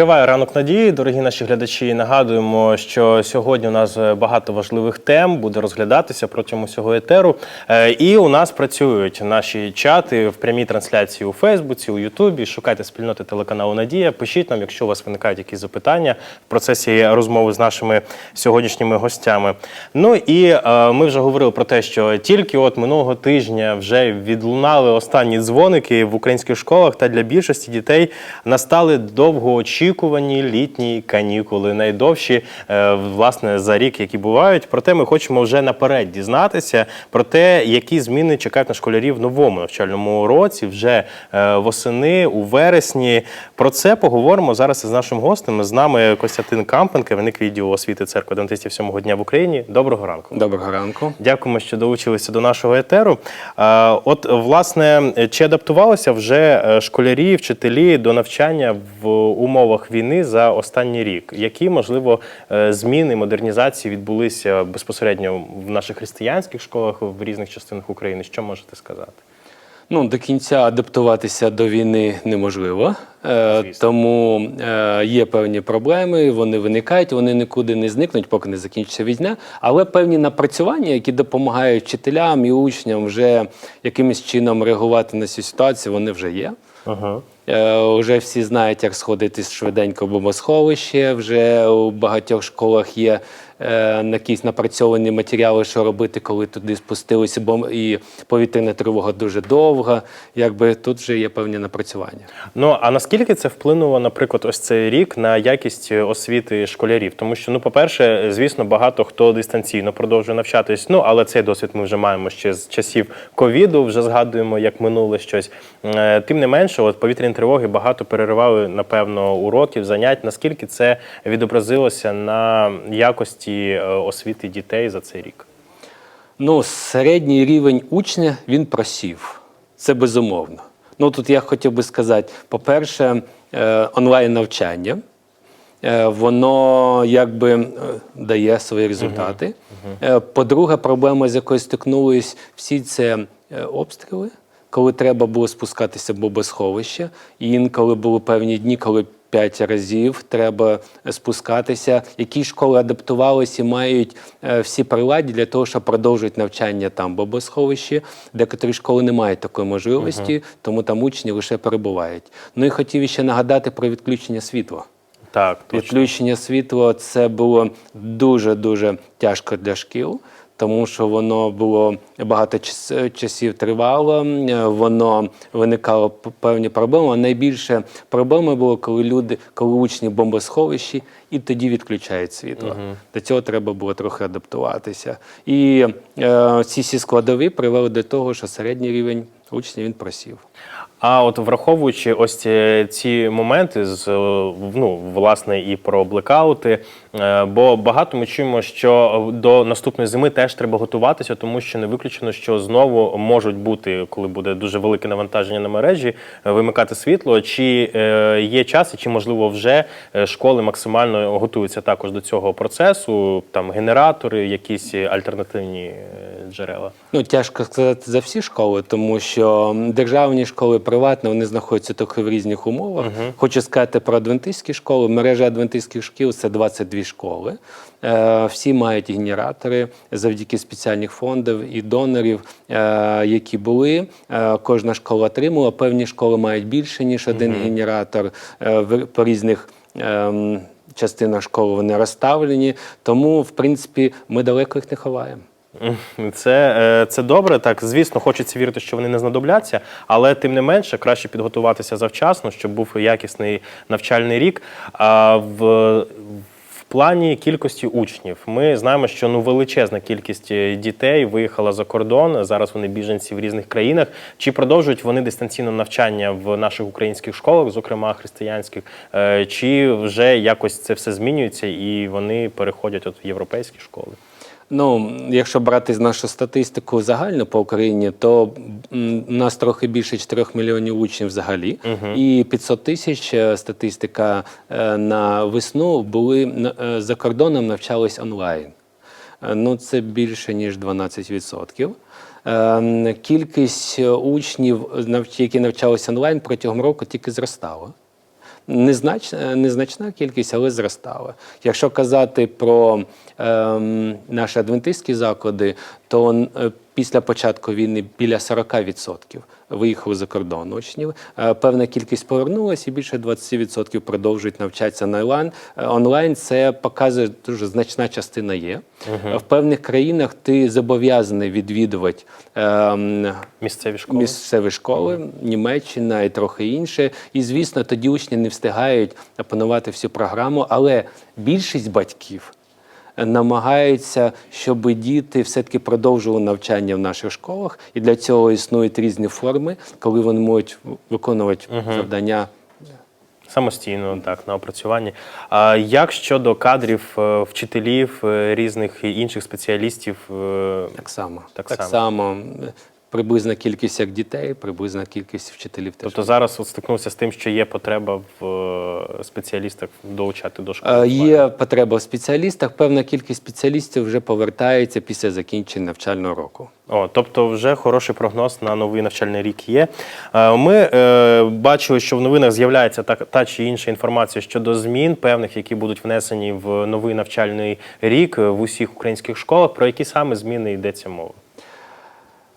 Триває ранок надії, дорогі наші глядачі. Нагадуємо, що сьогодні у нас багато важливих тем буде розглядатися протягом усього етеру. Е, І у нас працюють наші чати в прямій трансляції у Фейсбуці, у Ютубі. Шукайте спільноти телеканалу Надія. Пишіть нам, якщо у вас виникають якісь запитання в процесі розмови з нашими сьогоднішніми гостями. Ну і е, ми вже говорили про те, що тільки от минулого тижня вже відлунали останні дзвоники в українських школах, та для більшості дітей настали довгоочікувані літні канікули, найдовші е, власне за рік, які бувають. Проте ми хочемо вже наперед дізнатися про те, які зміни чекають на школярів в новому навчальному році, вже е, восени, у вересні. Про це поговоримо зараз із нашим гостем. З нами Костянтин Кампен, керівник відділу освіти церкви адвентистів сьомого дня в Україні. Доброго ранку. Доброго ранку. Дякуємо, що долучилися до нашого етеру. Е, От, власне, чи адаптувалися вже школярі, вчителі до навчання в умовах війни за останній рік? Які, можливо, е, зміни, модернізації відбулися безпосередньо в наших християнських школах в різних частинах України? Що можете сказати? Ну, до кінця адаптуватися до війни неможливо, е, тому е, є певні проблеми, вони виникають, вони нікуди не зникнуть, поки не закінчиться війна. Але певні напрацювання, які допомагають вчителям і учням вже якимось чином реагувати на цю ситуацію, вони вже є. Ага. Е, Вже всі знають, як сходити швиденько в бомбосховище. Вже у багатьох школах є е, якісь напрацьовані матеріали, що робити, коли туди спустилися, бо і повітряна тривога дуже довга. Якби тут вже є певні напрацювання. Ну а наскільки це вплинуло, наприклад, ось цей рік на якість освіти школярів? Тому що, ну, по-перше, звісно, багато хто дистанційно продовжує навчатись. Ну але цей досвід ми вже маємо ще з часів ковіду, вже згадуємо, як минуле щось. Е, Тим не менше, от повітряні тривоги багато переривали, напевно, уроків, занять. Наскільки це відобразилося на якості е, освіти дітей за цей рік? Ну, середній рівень учня він просів. Це безумовно. Ну тут я хотів би сказати: по-перше, е, онлайн навчання. Е, Воно якби дає свої результати. По-друге, проблема, з якою стикнулись всі це обстріли, коли треба було спускатися в бомбосховище. І інколи були певні дні, коли п'ять разів треба спускатися. Які школи адаптувалися і мають е, всі приладі для того, щоб продовжувати навчання там в бомбосховищі. Декотрі школи не мають такої можливості, тому там учні лише перебувають. Ну і хотів ще нагадати про відключення світла. Так, точно. Відключення світла це було дуже дуже тяжко для шкіл, тому що воно було багато часів тривало, е, воно виникало певні проблеми. А найбільше проблеми було, коли люди, коли учні в бомбосховищі, і тоді відключають світло. До цього треба було трохи адаптуватися. І е, ці всі складові привели до того, що середній рівень учнів він просів. А от враховуючи ось ці, ці моменти з е, ну власне і про блекаути, е, бо багато ми чуємо, що до наступної зими теж треба готуватися, тому що не виключено, що знову можуть бути, коли буде дуже велике навантаження на мережі, е, вимикати світло. Чи є час, і чи можливо вже школи максимально готуються також до цього процесу? Там генератори, якісь альтернативні джерела? Ну, тяжко сказати за всі школи, тому що державні школи, приватні, вони знаходяться трохи в різних умовах. Хочу сказати про адвентистські школи. Мережа адвентистських шкіл це 22 школи. Е, всі мають генератори завдяки спеціальних фондів і донорів, е, які були. Е, кожна школа отримала. Певні школи мають більше, ніж один генератор е, в- по різних. ем, Частина школи вони розставлені, тому в принципі ми далеко їх не ховаємо. Це, е, це добре. Так, звісно, хочеться вірити, що вони не знадобляться, але тим не менше краще підготуватися завчасно, щоб був якісний навчальний рік. А в, в плані кількості учнів ми знаємо, що ну величезна кількість е, дітей виїхала за кордон. Зараз вони біженці в різних країнах. Чи продовжують вони дистанційне навчання в наших українських школах, зокрема християнських, Е, чи вже якось це все змінюється і вони переходять от в європейські школи? Ну, якщо брати нашу статистику загально по Україні, то у нас трохи більше 4 мільйонів учнів взагалі, і 500 тисяч е, статистика е, на весну були е, за кордоном навчались онлайн. Ну, це більше ніж 12%. Е, Кількість учнів, які навчалися онлайн протягом року, тільки зростала. Незначна, незначна кількість, але зростала. Якщо казати про ем, наші адвентистські заклади, то е, після початку війни біля 40% виїхали за кордон учнів. Е, Певна кількість повернулася, і більше 20% продовжують навчатися на онлайн. Е, Онлайн це показує дуже значна частина є. Е, В певних країнах ти зобов'язаний відвідувати. ем, Місцеві школи. Місцеві школи, Німеччина і трохи інше. І звісно, тоді учні не встигають опанувати всю програму, але більшість батьків намагаються, щоб діти все-таки продовжували навчання в наших школах, і для цього існують різні форми, коли вони можуть виконувати завдання. Самостійно, так, на опрацюванні. А як щодо кадрів, е, вчителів, е, різних інших спеціалістів? е, Так само. Так так само. само. Приблизна кількість як дітей, приблизна кількість вчителів теж. Тобто зараз от стикнувся з тим, що є потреба в е, спеціалістах долучати до Е, школи. Є потреба в спеціалістах. Певна кількість спеціалістів вже повертається після закінчення навчального року. О, тобто, вже хороший прогноз на новий навчальний рік є. Е, Ми е, бачили, що в новинах з'являється та, та чи інша інформація щодо змін певних, які будуть внесені в новий навчальний рік е, в усіх українських школах. Про які саме зміни йдеться мова?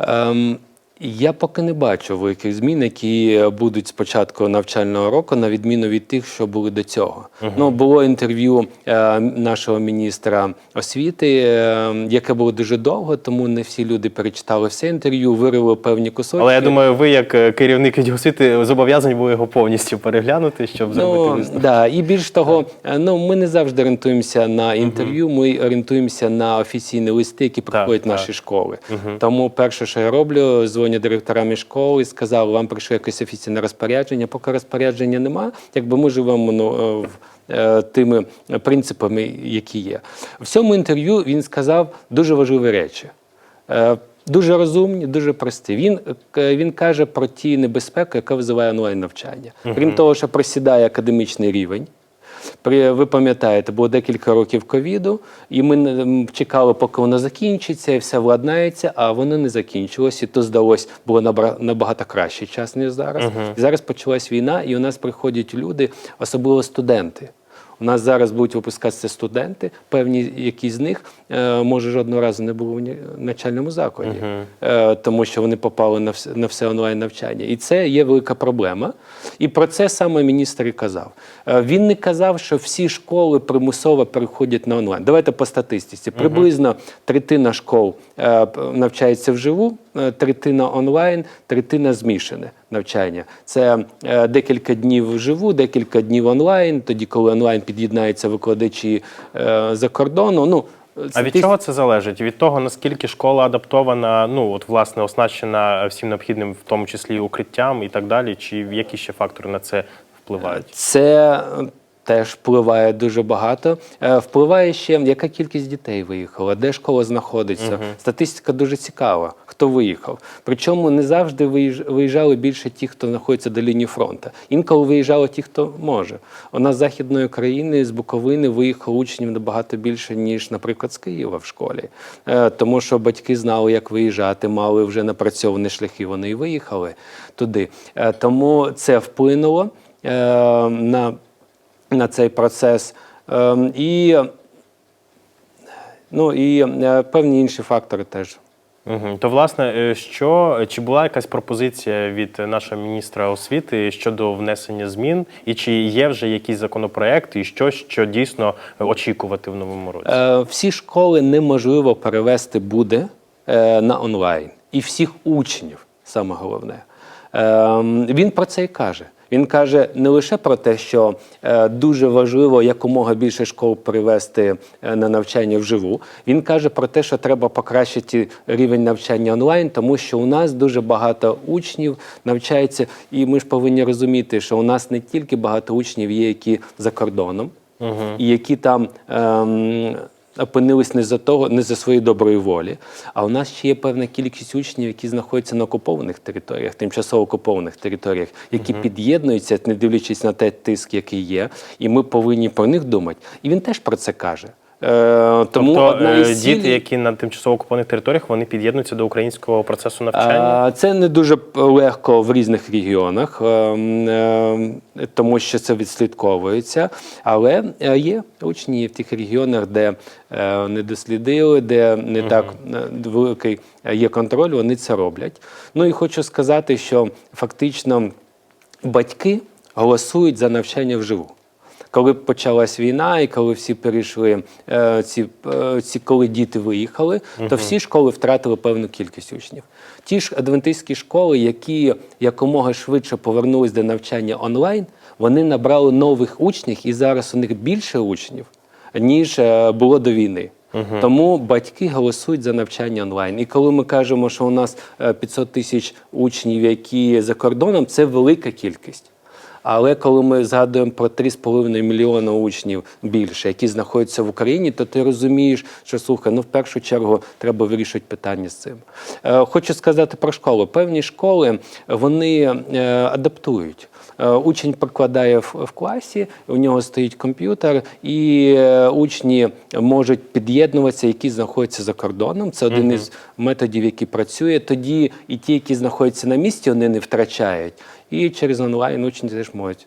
Ем, я поки не бачу великих змін, які будуть з початку навчального року, на відміну від тих, що були до цього. Ну було інтерв'ю е, нашого міністра освіти, е, яке було дуже довго, тому не всі люди перечитали все інтерв'ю, вирили певні кусочки. Але я думаю, ви, як е, керівник освіти, зобов'язані були його повністю переглянути, щоб зробити Ну, да, і більш того, е, ну ми не завжди орієнтуємося на інтерв'ю, ми орієнтуємося на офіційні листи, які приходять так. наші школи. Тому перше, що я роблю, дзвоню директорам із школи і сказав, вам прийшло якесь офіційне розпорядження. Поки розпорядження нема, якби ми живемо ну, е, е, тими принципами, які є. В цьому інтерв'ю він сказав дуже важливі речі. Е, Дуже розумні, дуже прості. Він, він каже про ті небезпеки, яка визиває онлайн навчання. Крім того, що просідає академічний рівень. При, ви пам'ятаєте, було декілька років ковіду, і ми чекали, поки воно закінчиться і все владнається, а воно не закінчилось. І то здалось, було набагато кращий час, ніж зараз. І зараз почалась війна, і у нас приходять люди, особливо студенти. У нас зараз будуть випускатися студенти, певні, які з них, е, може, жодного разу не були в навчальному закладі, е, тому що вони попали на все, на все онлайн навчання. І це є велика проблема. І про це саме міністр і казав. Е, він не казав, що всі школи примусово переходять на онлайн. Давайте по статистиці. Приблизно третина школ навчається вживу, третина онлайн, третина змішане навчання. Це е, декілька днів вживу, декілька днів онлайн. Тоді, коли онлайн під'єднаються викладачі е, за кордону. Ну А від чого це залежить? Від того, наскільки школа адаптована, ну от власне оснащена всім необхідним, в тому числі укриттям і так далі, чи які ще фактори на це впливають? Це е, теж впливає дуже багато. Е, Впливає ще, яка кількість дітей виїхала, де школа знаходиться. Статистика дуже цікава, хто виїхав. Причому не завжди виїжджали більше ті, хто знаходиться до лінії фронту. Інколи виїжджали ті, хто може. У нас з Західної країни, з Буковини виїхало учнів набагато більше, ніж, наприклад, з Києва в школі. Е, Тому що батьки знали, як виїжджати, мали вже напрацьовані шляхи, вони і виїхали туди. Е, Тому це вплинуло на на цей процес. Ем, І, ну, і е, певні інші фактори теж. Угу. То власне, е, що чи була якась пропозиція від нашого міністра освіти щодо внесення змін, і чи є вже якісь законопроекти, і що, що дійсно очікувати в новому році? Е, Всі школи неможливо перевести буде е, на онлайн. І всіх учнів, саме головне. Ем, Він про це і каже. Він каже не лише про те, що е, дуже важливо якомога більше школ перевести е, на навчання вживу. Він каже про те, що треба покращити рівень навчання онлайн, тому що у нас дуже багато учнів навчається, і ми ж повинні розуміти, що у нас не тільки багато учнів є, які за кордоном, і які там. Ем, Опинились не за того, не за своєї доброї волі. А у нас ще є певна кількість учнів, які знаходяться на окупованих територіях, тимчасово окупованих територіях, які під'єднуються, не дивлячись на те тиск, який є, і ми повинні про них думати. І він теж про це каже. Е, тому тобто одна е, із діти, цілей- які на тимчасово окупованих територіях, вони під'єднуються до українського процесу навчання. Це не дуже легко в різних регіонах, ем, ем, тому що це відслідковується. Але е, є учні в тих регіонах, де е, не дослідили, де не так е, великий е, є контроль, вони це роблять. Ну і хочу сказати, що фактично батьки голосують за навчання вживу. Коли почалась війна, і коли всі перейшли, е, ці, е, ці коли діти виїхали, то всі школи втратили певну кількість учнів. Ті ж адвентистські школи, які якомога швидше повернулись до навчання онлайн, вони набрали нових учнів, і зараз у них більше учнів, ніж е, було до війни. Тому батьки голосують за навчання онлайн. І коли ми кажемо, що у нас е, 500 тисяч учнів, які за кордоном, це велика кількість. Але коли ми згадуємо про 3,5 мільйона учнів більше, які знаходяться в Україні, то ти розумієш, що слухай, ну в першу чергу треба вирішити питання з цим. Е, Хочу сказати про школу. Певні школи вони е, адаптують. Е, Учень прикладає в, класі, у нього стоїть комп'ютер, і учні можуть під'єднуватися, які знаходяться за кордоном. Це один із методів, який працює. Тоді і ті, які знаходяться на місці, вони не втрачають. І через онлайн учні теж можуть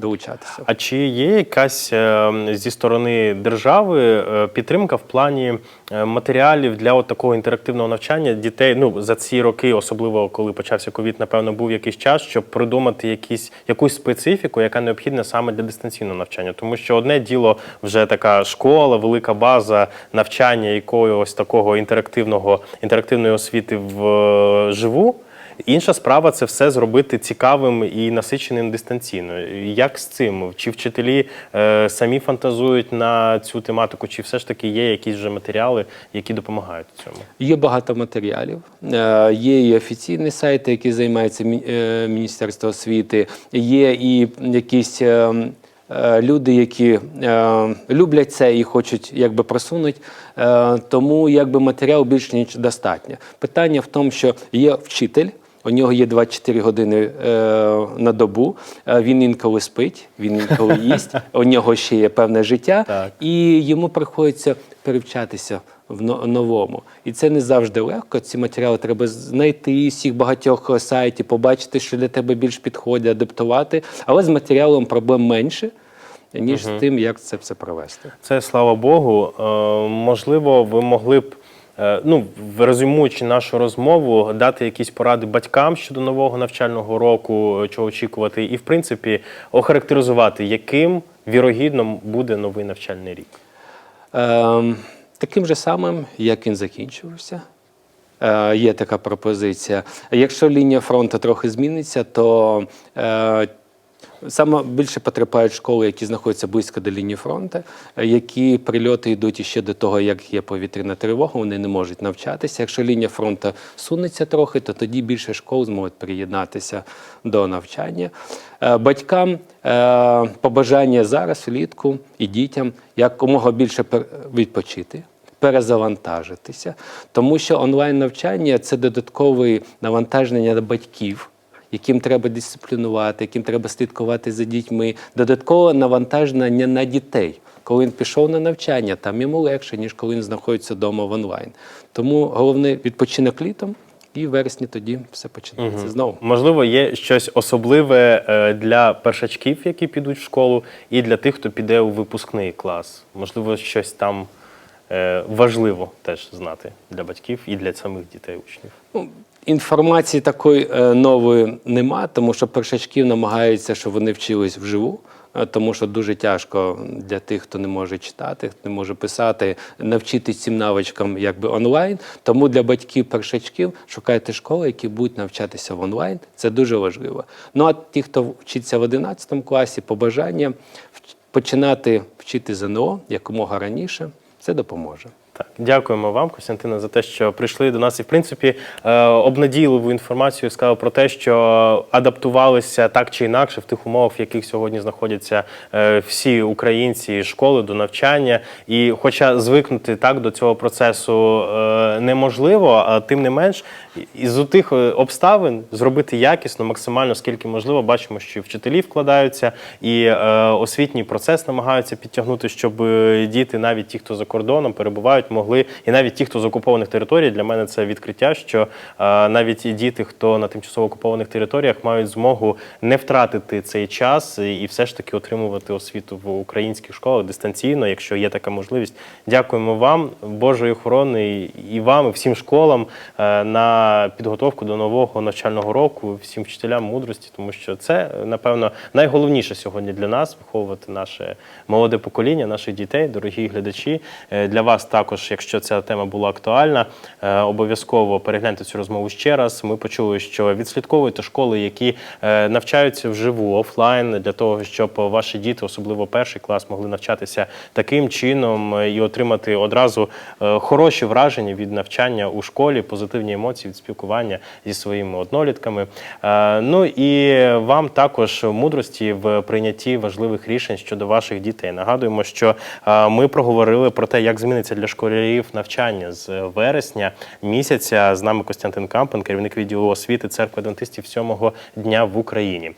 долучатися. А чи є якась е, зі сторони держави е, підтримка в плані е, матеріалів для от такого інтерактивного навчання дітей? Ну за ці роки, особливо коли почався ковід, напевно, був якийсь час, щоб придумати якісь якусь специфіку, яка необхідна саме для дистанційного навчання. Тому що одне діло вже така школа, велика база навчання якогось такого інтерактивного інтерактивної освіти вживу. Інша справа це все зробити цікавим і насиченим дистанційно. Як з цим? Чи вчителі е, самі фантазують на цю тематику, чи все ж таки є якісь вже матеріали, які допомагають цьому? Є багато матеріалів. Е, Є і офіційні сайти, які займаються е, Міністерство освіти, є і якісь. е, е, Люди, які е, люблять це і хочуть якби просунути, е, тому якби матеріал більш ніж достатньо. Питання в тому, що є вчитель, у нього є 24 години е, на добу. е, Він інколи спить, він інколи їсть. У нього ще є певне життя, Так. і йому приходиться перевчатися в новому. І це не завжди легко. Ці матеріали треба знайти з всіх багатьох сайтів, побачити, що для тебе більш підходить, адаптувати. Але з матеріалом проблем менше, ніж з тим, як це все провести. Це слава Богу. Е, можливо, ви могли б. Е, Ну, резюмуючи нашу розмову, дати якісь поради батькам щодо нового навчального року, е, чого очікувати, і в принципі охарактеризувати, яким вірогідно буде новий навчальний рік. Ем, таким же самим, як він закінчувався. Е, є така пропозиція. Якщо лінія фронту трохи зміниться, то е, саме більше потерпають школи, які знаходяться близько до лінії фронту, е, які прильоти йдуть іще до того, як є повітряна тривога, вони не можуть навчатися. Якщо лінія фронту сунеться трохи, то тоді більше школ зможуть приєднатися до навчання. Е, Батькам е, побажання зараз влітку і дітям якомога більше відпочити. Перезавантажитися, тому що онлайн навчання це додаткове навантаження на батьків, яким треба дисциплінувати, яким треба слідкувати за дітьми, додаткове навантаження на дітей. Коли він пішов на навчання, там йому легше, ніж коли він знаходиться вдома в онлайн. Тому головне відпочинок літом, і в вересні тоді все починається знову. Можливо, є щось особливе е, для першачків, які підуть в школу, і для тих, хто піде у випускний клас. Можливо, щось там е, важливо теж знати для батьків і для самих дітей учнів. Ну, Інформації такої е, нової нема, тому що першачків намагаються, щоб вони вчились вживу. е, Тому що дуже тяжко для тих, хто не може читати, хто не може писати, навчитись цим навичкам якби онлайн. Тому для батьків першачків шукайте школи, які будуть навчатися в онлайн. Це дуже важливо. Ну а ті, хто вчиться в 11 класі, побажання починати вчити ЗНО якомога раніше, це допоможе. Так, дякуємо вам, Костянтина, за те, що прийшли до нас і, в принципі, е, обнадійливу інформацію сказав про те, що адаптувалися так чи інакше в тих умовах, в яких сьогодні знаходяться е, всі українці школи до навчання. І, хоча звикнути так до цього процесу е, неможливо, а тим не менш, із тих обставин зробити якісно, максимально скільки можливо, бачимо, що і вчителі вкладаються, і освітній процес намагаються підтягнути, щоб діти, навіть ті, хто за кордоном перебувають, могли, і навіть ті, хто з окупованих територій, для мене це відкриття, що е, навіть і діти, хто на тимчасово окупованих територіях, мають змогу не втратити цей час і, все ж таки отримувати освіту в українських школах дистанційно, якщо є така можливість. Дякуємо вам, Божої охорони і- і вам, і всім школам е, на підготовку до нового навчального року, всім вчителям мудрості, тому що це напевно найголовніше сьогодні для нас виховувати наше молоде покоління, наших дітей, дорогі глядачі. Е, Для вас також, якщо ця тема була актуальна, е, обов'язково перегляньте цю розмову ще раз. Ми почули, що відслідковуйте школи, які е, навчаються вживу офлайн, для того, щоб ваші діти, особливо перший клас, могли навчатися таким чином е, і отримати одразу хороші враження від навчання у школі, позитивні емоції від спілкування зі своїми однолітками. Ну і вам також мудрості в прийнятті важливих рішень щодо ваших дітей. Нагадуємо, що ми проговорили про те, як зміниться для школярів навчання з вересня місяця. З нами Костянтин Кампен, керівник відділу освіти церкви адвентистів сьомого дня в Україні.